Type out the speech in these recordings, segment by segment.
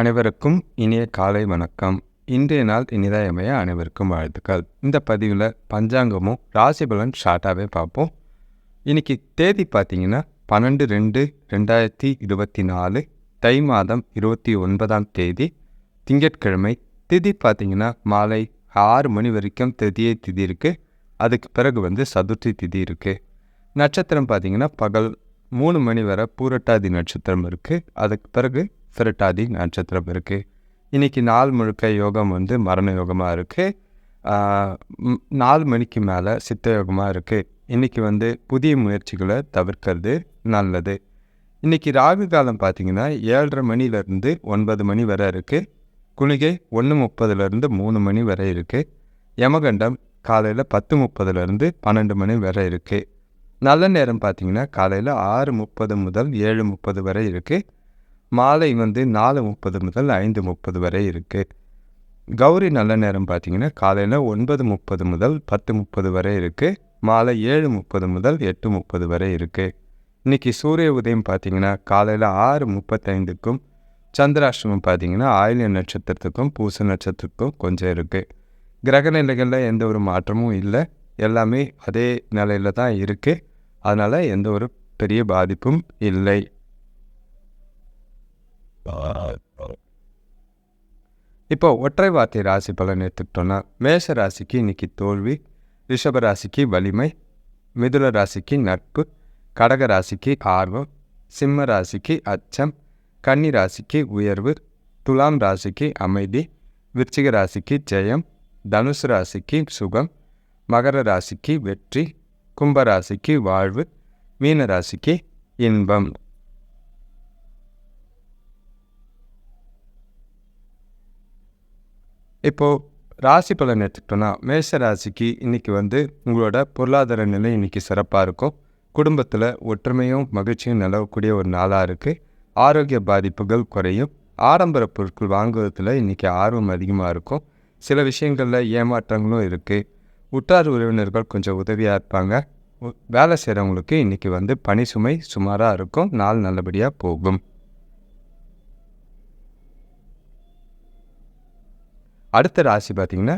அனைவருக்கும் இனிய காலை வணக்கம். இன்றைய நாள் இனிதாயமைய அனைவருக்கும் வாழ்த்துக்கள். இந்த பதிவில் பஞ்சாங்கமும் ராசி பலன் ஷார்ட்டாகவே பார்ப்போம். இன்னைக்கு தேதி பார்த்தீங்கன்னா பன்னெண்டு ரெண்டு ரெண்டாயிரத்தி இருபத்தி நாலு தை மாதம் இருபத்தி ஒன்பதாம் தேதி திங்கட்கிழமை. திதி பார்த்தீங்கன்னா மாலை ஆறு மணி வரைக்கும் திதியை திதி இருக்குது அதுக்கு பிறகு வந்து சதுர்த்தி திதி இருக்குது நட்சத்திரம் பார்த்தீங்கன்னா பகல் மூணு மணி வரை பூரட்டாதி நட்சத்திரம் இருக்குது அதுக்கு பிறகு சிரட்டாதி நட்சத்திரம் இருக்குது இன்றைக்கி நாள் முழுக்க யோகம் வந்து மரண யோகமாக இருக்குது நாலு மணிக்கு மேலே சித்த யோகமாக இருக்குது இன்றைக்கி வந்து புதிய முயற்சிகளை தவிர்க்கிறது நல்லது. இன்றைக்கி ராகு காலம் பார்த்திங்கன்னா ஏழரை மணிலேருந்து ஒன்பது மணி வரை இருக்குது குளிகை ஒன்று முப்பதுலேருந்து மூணு மணி வரை இருக்குது யமகண்டம் காலையில் பத்து முப்பதுலேருந்து பன்னெண்டு மணி வரை இருக்குது நல்ல நேரம் பார்த்தீங்கன்னா காலையில் ஆறு முப்பது முதல் ஏழு முப்பது வரை இருக்குது மாலை வந்து நாலு முப்பது முதல் ஐந்து முப்பது வரை இருக்குது கௌரி நல்ல நேரம் பார்த்தீங்கன்னா காலையில் ஒன்பது முப்பது முதல் பத்து முப்பது வரை இருக்குது மாலை ஏழு முப்பது முதல் எட்டு முப்பது வரை இருக்குது இன்றைக்கி சூரிய உதயம் பார்த்தீங்கன்னா காலையில் ஆறு முப்பத்தைந்துக்கும் சந்திராஷ்டமம் பார்த்தீங்கன்னா ஆயில்ய நட்சத்திரத்துக்கும் பூச நட்சத்திரத்துக்கும் கொஞ்சம் இருக்குது கிரக நிலைகளில் எந்த ஒரு மாற்றமும் இல்லை. எல்லாமே அதே நிலையில் தான் இருக்குது அதனால் எந்த ஒரு பெரிய பாதிப்பும் இல்லை. இப்போ ஒற்றை வார்த்தை ராசி பலன் எடுத்துக்கிட்டோன்னா மேஷ ராசிக்கு இன்னைக்கு தோல்வி ரிஷப ராசிக்கு வலிமை மிதுன ராசிக்கு நட்பு கடக ராசிக்கு ஆர்வம் சிம்ம ராசிக்கு அச்சம் கன்னி ராசிக்கு உயர்வு துலாம் ராசிக்கு அமைதி விருச்சிக ராசிக்கு ஜெயம் தனுசு ராசிக்கு சுகம் மகர ராசிக்கு வெற்றி கும்ப ராசிக்கு வாழ்வு மீன ராசிக்கு இன்பம். இப்போது ராசி பலன் எடுத்துக்கிட்டோன்னா மேஷ ராசிக்கு இன்றைக்கி வந்து உங்களோட பொருளாதார நிலை இன்றைக்கி சிறப்பாக இருக்கும் குடும்பத்தில் ஒற்றுமையும் மகிழ்ச்சியும் நிலவக்கூடிய ஒரு நாளாக இருக்குது ஆரோக்கிய பாதிப்புகள் குறையும். ஆடம்பர பொருட்கள் வாங்குவதில் இன்றைக்கி ஆர்வம் அதிகமாக இருக்கும். சில விஷயங்களில் ஏமாற்றங்களும் இருக்குது உற்றார் உறவினர்கள் கொஞ்சம் உதவியாக இருப்பாங்க. வேலை செய்கிறவங்களுக்கு இன்றைக்கி வந்து பணி சுமை சுமாராக இருக்கும். நாள் நல்லபடியாக போகும். அடுத்த ராசி பார்த்திங்கன்னா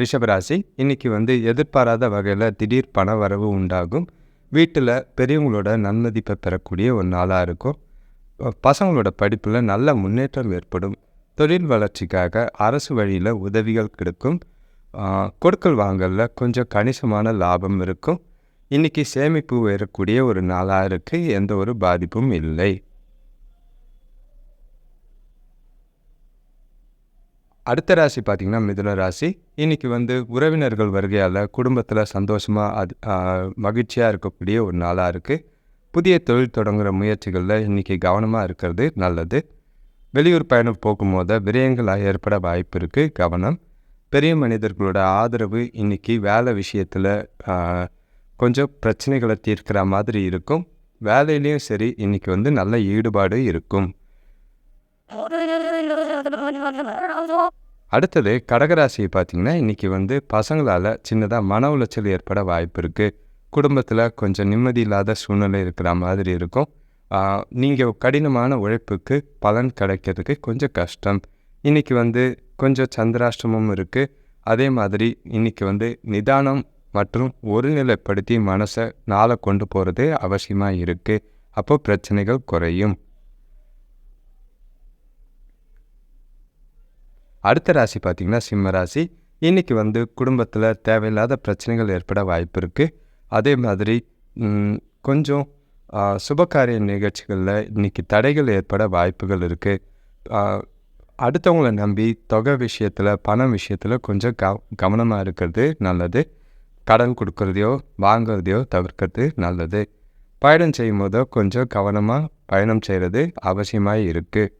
ரிஷபராசி ராசி. இன்றைக்கி வந்து எதிர்பாராத வகையில் திடீர் பண வரவு உண்டாகும். வீட்டில் பெரியவங்களோட நன்மதிப்பை பெறக்கூடிய ஒரு நாளாக இருக்கும். பசங்களோட படிப்பில் நல்ல முன்னேற்றம் ஏற்படும். தொழில் வளர்ச்சிக்காக அரசு வழியில் உதவிகள் கிடைக்கும். கொடுக்கல் வாங்கலில் கொஞ்சம் கணிசமான லாபம் இருக்கும். இன்றைக்கி சேமிப்பு உயரக்கூடிய ஒரு நாளாக இருக்குது எந்த ஒரு பாதிப்பும் இல்லை. அடுத்த ராசி பார்த்திங்கன்னா மிதுன ராசி. இன்றைக்கி வந்து உறவினர்கள் வருகையால் குடும்பத்தில் சந்தோஷமாக அது மகிழ்ச்சியாக இருக்கக்கூடிய ஒரு நாளாக இருக்குது புதிய தொழில் தொடங்குகிற முயற்சிகளில் இன்றைக்கி கவனமாக இருக்கிறது நல்லது. வெளியூர் பயணம் போகும்போது விரயங்களாக ஏற்பட வாய்ப்பு இருக்குது கவனம். பெரிய மனிதர்களோட ஆதரவு இன்றைக்கி வேலை விஷயத்தில் கொஞ்சம் பிரச்சனைகளை தீர்க்கிற மாதிரி இருக்கும். வேலையிலையும் சரி இன்றைக்கி வந்து நல்ல ஈடுபாடு இருக்கும். அடுத்தது கடகராசியை பார்த்தீங்கன்னா இன்றைக்கி வந்து பசங்களால் சின்னதாக மன உளைச்சல் ஏற்பட வாய்ப்பு இருக்குது குடும்பத்தில் கொஞ்சம் நிம்மதி இல்லாத சூழ்நிலை இருக்கிற மாதிரி இருக்கும். நீங்கள் கடினமான உழைப்புக்கு பலன் கிடைக்கிறதுக்கு கொஞ்சம் கஷ்டம். இன்றைக்கி வந்து கொஞ்சம் சந்திராஷ்டமும் இருக்குது அதே மாதிரி இன்றைக்கி வந்து நிதானம் மற்றும் ஒருநிலைப்படுத்தி மனசை நாளை கொண்டு போகிறது அவசியமாக இருக்குது அப்போ பிரச்சனைகள் குறையும். அடுத்த ராசி பார்த்திங்கன்னா சிம்ம ராசி. இன்றைக்கி வந்து குடும்பத்தில் தேவையில்லாத பிரச்சனைகள் ஏற்பட வாய்ப்பு இருக்குது அதே மாதிரி கொஞ்சம் சுபகாரிய நிகழ்ச்சிகளில் இன்றைக்கி தடைகள் ஏற்பட வாய்ப்புகள் இருக்குது அடுத்தவங்கள நம்பி தொகை விஷயத்தில் பணம் விஷயத்தில் கொஞ்சம் கவ கவனமாக இருக்கிறது நல்லது. கடன் கொடுக்கறதையோ வாங்குறதையோ தவிர்க்கிறது நல்லது. பயணம் செய்யும் போதோ கொஞ்சம் கவனமாக பயணம் செய்கிறது அவசியமாக இருக்குது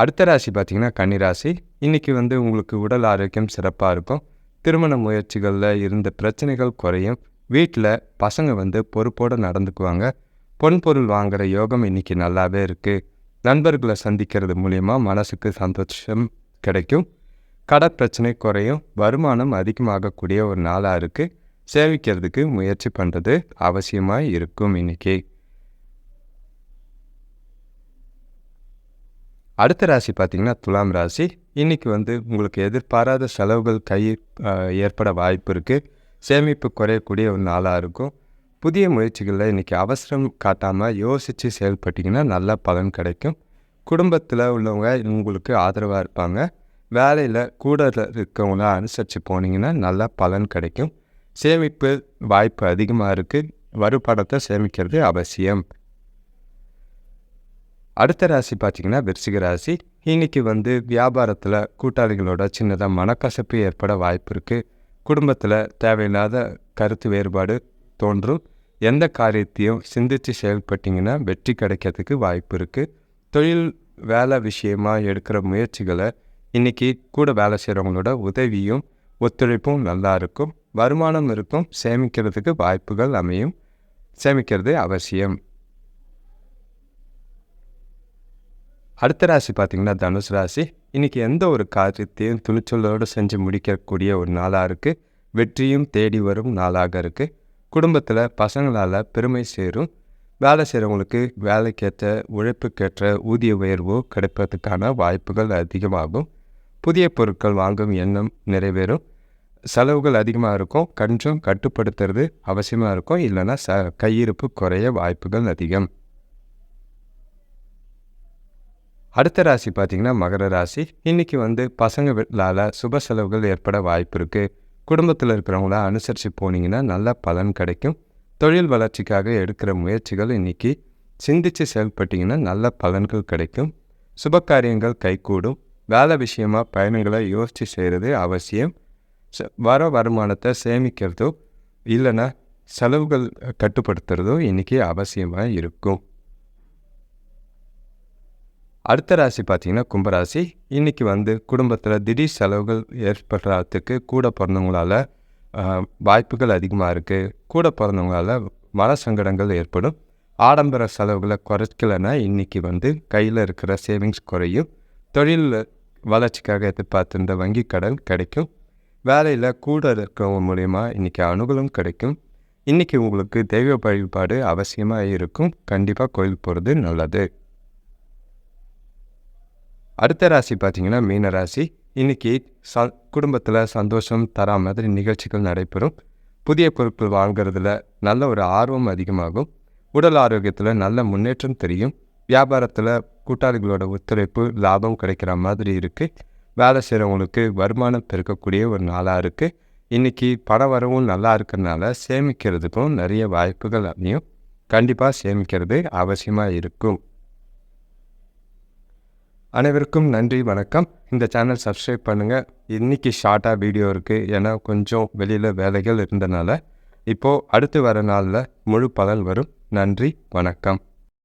அடுத்த ராசி பார்த்திங்கன்னா கன்னிராசி இன்றைக்கி வந்து உங்களுக்கு உடல் ஆரோக்கியம் சிறப்பாக இருக்கும். திருமண முயற்சிகளில் இருந்த பிரச்சனைகள் குறையும். வீட்டில் பசங்க வந்து பொறுப்போடு நடந்துக்குவாங்க. பொன் பொருள் வாங்குகிற யோகம் இன்றைக்கி நல்லாவே இருக்குது நண்பர்களை சந்திக்கிறது மூலிமா மனசுக்கு சந்தோஷம் கிடைக்கும். கடை பிரச்சனை குறையும். வருமானம் அதிகமாகக்கூடிய ஒரு நாளாக இருக்குது சேமிக்கிறதுக்கு முயற்சி பண்ணுறது அவசியமாக இருக்கும் இன்றைக்கி அடுத்த ராசி பார்த்திங்கன்னா துலாம் ராசி. இன்றைக்கி வந்து உங்களுக்கு எதிர்பாராத செலவுகள் கை ஏற்பட வாய்ப்பு இருக்குது சேமிப்பு குறையக்கூடிய ஒரு நாளாக இருக்கும். புதிய முயற்சிகளில் இன்றைக்கி அவசரம் காட்டாமல் யோசித்து செயல்பட்டிங்கன்னா நல்ல பலன் கிடைக்கும். குடும்பத்தில் உள்ளவங்க உங்களுக்கு ஆதரவாக இருப்பாங்க. வேலையில் கூட இருக்கவங்கள அனுசரித்து போனீங்கன்னா நல்ல பலன் கிடைக்கும். சேமிப்பு வாய்ப்பு அதிகமாக இருக்குது வருப்படத்தை சேமிக்கிறது அவசியம். அடுத்த ராசி பார்த்திங்கன்னா விருச்சிக ராசி. இன்றைக்கி வந்து வியாபாரத்தில் கூட்டாளிகளோட சின்னதாக மனக்கசப்பு ஏற்பட வாய்ப்பு இருக்குது குடும்பத்தில் தேவையில்லாத கருத்து வேறுபாடு தோன்றும். எந்த காரியத்தையும் சிந்தித்து செயல்பட்டிங்கன்னா வெற்றி கிடைக்கிறதுக்கு வாய்ப்பு இருக்குது தொழில் வேலை விஷயமாக எடுக்கிற முயற்சிகளை இன்றைக்கி கூட வேலை செய்கிறவங்களோட உதவியும் ஒத்துழைப்பும் நல்லா இருக்கும். வருமானம் இருக்கும். சேமிக்கிறதுக்கு வாய்ப்புகள் அமையும். சேமிக்கிறது அவசியம். அடுத்த ராசி பார்த்திங்கன்னா தனுசு ராசி. இன்றைக்கி எந்த ஒரு காரியத்தையும் துணிச்சலோடு செஞ்சு முடிக்கக்கூடிய ஒரு நாளாக இருக்குது வெற்றியும் தேடி வரும் நாளாக இருக்குது குடும்பத்தில் பசங்களால் பெருமை சேரும். வேலை செய்கிறவங்களுக்கு வேலைக்கேற்ற உழைப்புக்கேற்ற ஊதிய உயர்வோ கிடைப்பதற்கான வாய்ப்புகள் அதிகமாகும். புதிய பொருட்கள் வாங்கும் எண்ணம் நிறைவேறும். செலவுகள் அதிகமாக இருக்கும். கொஞ்சம் கட்டுப்படுத்துறது அவசியமாக இருக்கும். இல்லைன்னா ச கையிருப்பு குறைய வாய்ப்புகள் அதிகம். அடுத்த ராசி பார்த்திங்கன்னா மகர ராசி. இன்றைக்கி வந்து பசங்களால் சுப செலவுகள் ஏற்பட வாய்ப்பு இருக்குது குடும்பத்தில் இருக்கிறவங்கள அனுசரித்து போனீங்கன்னா நல்ல பலன் கிடைக்கும். தொழில் வளர்ச்சிக்காக எடுக்கிற முயற்சிகள் இன்றைக்கி சிந்தித்து செயல்பட்டிங்கன்னா நல்ல பலன்கள் கிடைக்கும். சுப காரியங்கள் கைகூடும். வேலை விஷயமாக பயணங்களை யோசித்து செய்கிறது அவசியம். வர வருமானத்தை சேமிக்கிறதோ இல்லைன்னா செலவுகள் கட்டுப்படுத்துறதோ இன்றைக்கி அவசியமாக இருக்கும். அடுத்த ராசி பார்த்திங்கன்னா கும்பராசி. இன்றைக்கி வந்து குடும்பத்தில் திடீர் செலவுகள் ஏற்படுறதுக்கு கூட பிறந்தவங்களால் வாய்ப்புகள் அதிகமாக இருக்குது கூட பிறந்தவங்களால் மன சங்கடங்கள் ஏற்படும். ஆடம்பர செலவுகளை குறைக்கலைன்னா இன்றைக்கி வந்து கையில் இருக்கிற சேவிங்ஸ் குறையும். தொழில் வளர்ச்சிக்காக எதிர்பார்த்துருந்த வங்கி கடன் கிடைக்கும். வேலையில் கூட இருக்கிறவங்க மூலயமா இன்றைக்கி அனுகூலம் கிடைக்கும். இன்றைக்கி உங்களுக்கு தெய்வ வழிபாடு அவசியமாக இருக்கும். கண்டிப்பாக கோயில் போகிறது நல்லது. அடுத்த ராசி பார்த்திங்கன்னா மீன ராசி. இன்றைக்கி ச குடும்பத்தில் சந்தோஷம் தரா மாதிரி நிகழ்ச்சிகள் நடைபெறும். புதிய பொருட்கள் வாங்குறதுல நல்ல ஒரு ஆர்வம் அதிகமாகும். உடல் ஆரோக்கியத்தில் நல்ல முன்னேற்றம் தெரியும். வியாபாரத்தில் கூட்டாளிகளோட ஒத்துழைப்பு லாபம் கிடைக்கிற மாதிரி இருக்குது வேலை செய்கிறவங்களுக்கு வருமானம் பெருக்கக்கூடிய ஒரு நாளாக இருக்குது இன்றைக்கி பண வரவும் நல்லா இருக்கிறதுனால சேமிக்கிறதுக்கும் நிறைய வாய்ப்புகள் அமையும். கண்டிப்பாக சேமிக்கிறது அவசியமாக இருக்கும். அனைவருக்கும் நன்றி வணக்கம். இந்த சேனல் சப்ஸ்கிரைப் பண்ணுங்கள் இன்றைக்கி ஷார்ட்டாக வீடியோ இருக்குது ஏன்னா கொஞ்சம் வெளியில் வேலைகள் இருந்தனால. இப்போது அடுத்து வர நாளில் முழு பலன் வரும். நன்றி வணக்கம்.